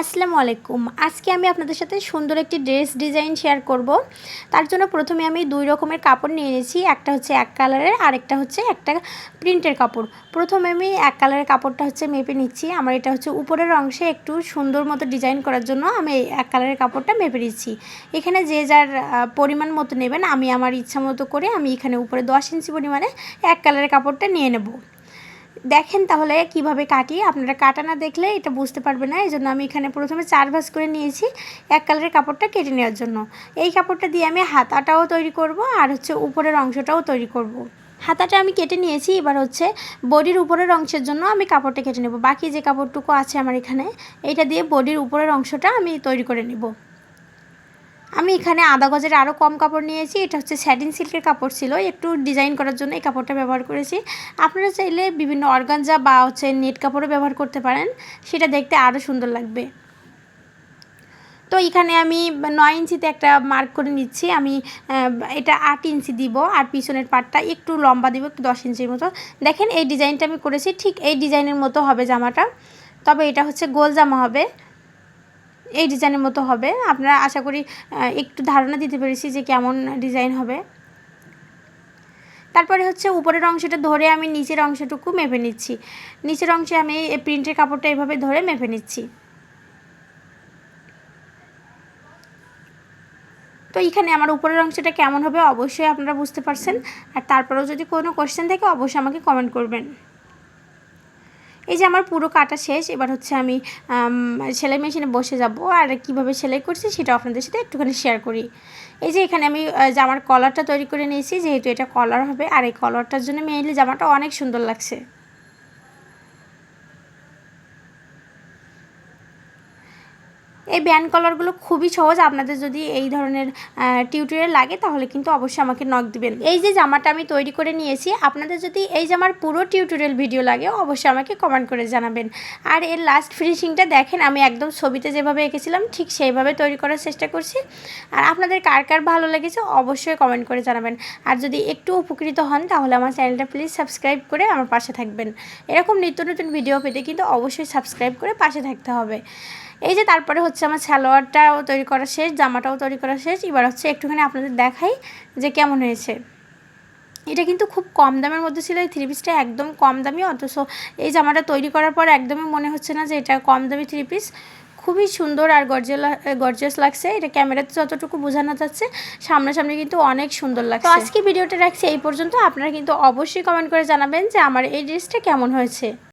আসসালামু আলাইকুম। আজকে আমি আপনাদের সাথে সুন্দর একটি ড্রেস ডিজাইন শেয়ার করব। তার জন্য প্রথমে আমি দুই রকমের কাপড় নিয়ে নিয়েছি। একটা হচ্ছে এক কালারের আর একটা হচ্ছে একটা প্রিন্টের কাপড়। প্রথমে আমি এক কালারের কাপড়টা হচ্ছে মেপে নিচ্ছি। আমার এটা হচ্ছে উপরের অংশে একটু সুন্দর মতো ডিজাইন করার জন্য আমি এক কালারের কাপড়টা মেপে নিচ্ছি। এখানে যে যার পরিমাণ মতো নেবেন, আমি আমার ইচ্ছা মতো করে আমি এখানে উপরে দশ ইঞ্চি পরিমাণে এক কালারের কাপড়টা নিয়ে নেব। দেখেন তাহলে কীভাবে কাটি আপনারা কাটা না দেখলে এটা বুঝতে পারবে না এই জন্য আমি এখানে প্রথমে চার ভাঁজ করে নিয়েছি এক কালারের কাপড়টা কেটে নেওয়ার জন্য। এই কাপড়টা দিয়ে আমি হাতাটাও তৈরি করব আর হচ্ছে উপরের অংশটাও তৈরি করব। হাতাটা আমি কেটে নিয়েছি, এবার হচ্ছে বডির উপরের অংশের জন্য আমি কাপড়টা কেটে নেব। বাকি যে কাপড়টুকু আছে আমার এখানে, এটা দিয়ে বডির উপরের অংশটা আমি তৈরি করে নেব। আমি এখানে আধা গজের আরও কম কাপড় নিয়েছি। এটা হচ্ছে স্যাটিন সিল্কের কাপড় ছিল। একটু ডিজাইন করার জন্য এই কাপড়টা ব্যবহার করেছি। আপনারা চাইলে বিভিন্ন অর্গানজা বা হচ্ছে নেট কাপড়ও ব্যবহার করতে পারেন। সেটা দেখতে আরও সুন্দর লাগবে। তো এখানে আমি নয় ইঞ্চিতে একটা মার্ক করে নিচ্ছি। আমি এটা আট ইঞ্চি দিব। আর পিছনের পাটটা একটু লম্বা দিব, একটু দশ ইঞ্চির মতো। দেখেন এই ডিজাইনটা আমি করেছি। ঠিক এই ডিজাইনের মতো হবে জামাটা। তবে এটা হচ্ছে গোল জামা হবে। এই ডিজাইনের মতো হবে। আপনারা আশা করি একটু ধারণা দিতে পেরেছি যে কেমন ডিজাইন হবে। তারপরে হচ্ছে উপরের অংশটা ধরে আমি নিচের অংশটুকু মেপে নিচ্ছি। নিচের অংশে আমি এই প্রিন্টের কাপড়টা এভাবে ধরে মেপে নিচ্ছি। তো এখানে আমার উপরের অংশটা কেমন হবে অবশ্যই আপনারা বুঝতে পারছেন। আর তারপরেও যদি কোনো কোশ্চেন থাকে, অবশ্যই আমাকে কমেন্ট করবেন। এই যে আমার পুরো কাটা শেষ, এবার হচ্ছে আমি সেলাই মেশিনে বসে যাব। আর কীভাবে সেলাই করছি সেটা আপনাদের সাথে একটুখানি শেয়ার করি। এই যে এখানে আমি জামার কলারটা তৈরি করে নিয়েছি, যেহেতু এটা কলার হবে, আর এই কলারটার জন্য মেইনলি জামাটা অনেক সুন্দর লাগছে। এই ব্যান্ড কলারগুলো খুবই সহজ। আপনাদের যদি এই ধরনের টিউটোরিয়াল লাগে, তাহলে কিন্তু অবশ্যই আমাকে নক দিবেন। এই যে জামাটা আমি তৈরি করে নিয়েছি, আপনাদের যদি এই জামার পুরো টিউটোরিয়াল ভিডিও লাগে, অবশ্যই আমাকে কমেন্ট করে জানাবেন। আর এর লাস্ট ফিনিশিংটা দেখেন, আমি একদম ছবিতে যেভাবে এঁকেছিলাম, ঠিক সেইভাবে তৈরি করার চেষ্টা করছি। আর আপনাদের কার কার ভালো লেগেছে, অবশ্যই কমেন্ট করে জানাবেন। আর যদি একটু উপকৃত হন, তাহলে আমার চ্যানেলটা প্লিজ সাবস্ক্রাইব করে আমার পাশে থাকবেন। এরকম নিত্য নতুন ভিডিও পেতে কিন্তু অবশ্যই সাবস্ক্রাইব করে পাশে থাকতে হবে। এই যে তারপরে হচ্ছে আমার সালোয়ারটাও তৈরি করা শেষ, জামাটাও তৈরি করা শেষ। এবার হচ্ছে একটুখানি আপনাদের দেখাই যে কেমন হয়েছে। এটা কিন্তু খুব কম দামের মধ্যে ছিল, এই থ্রি পিসটা একদম কম দামি। অথচ এই জামাটা তৈরি করার পর একদমই মনে হচ্ছে না যে এটা কম দামি থ্রি পিস খুবই সুন্দর আর গর্জিয়াস গর্জিয়াস লাগছে। এটা ক্যামেরাতে যতটুকু বোঝানো যাচ্ছে, সামনাসামনি কিন্তু অনেক সুন্দর লাগছে। আজকে ভিডিওটা রাখছি এই পর্যন্ত। আপনারা কিন্তু অবশ্যই কমেন্ট করে জানাবেন যে আমার এই ড্রেসটা কেমন হয়েছে।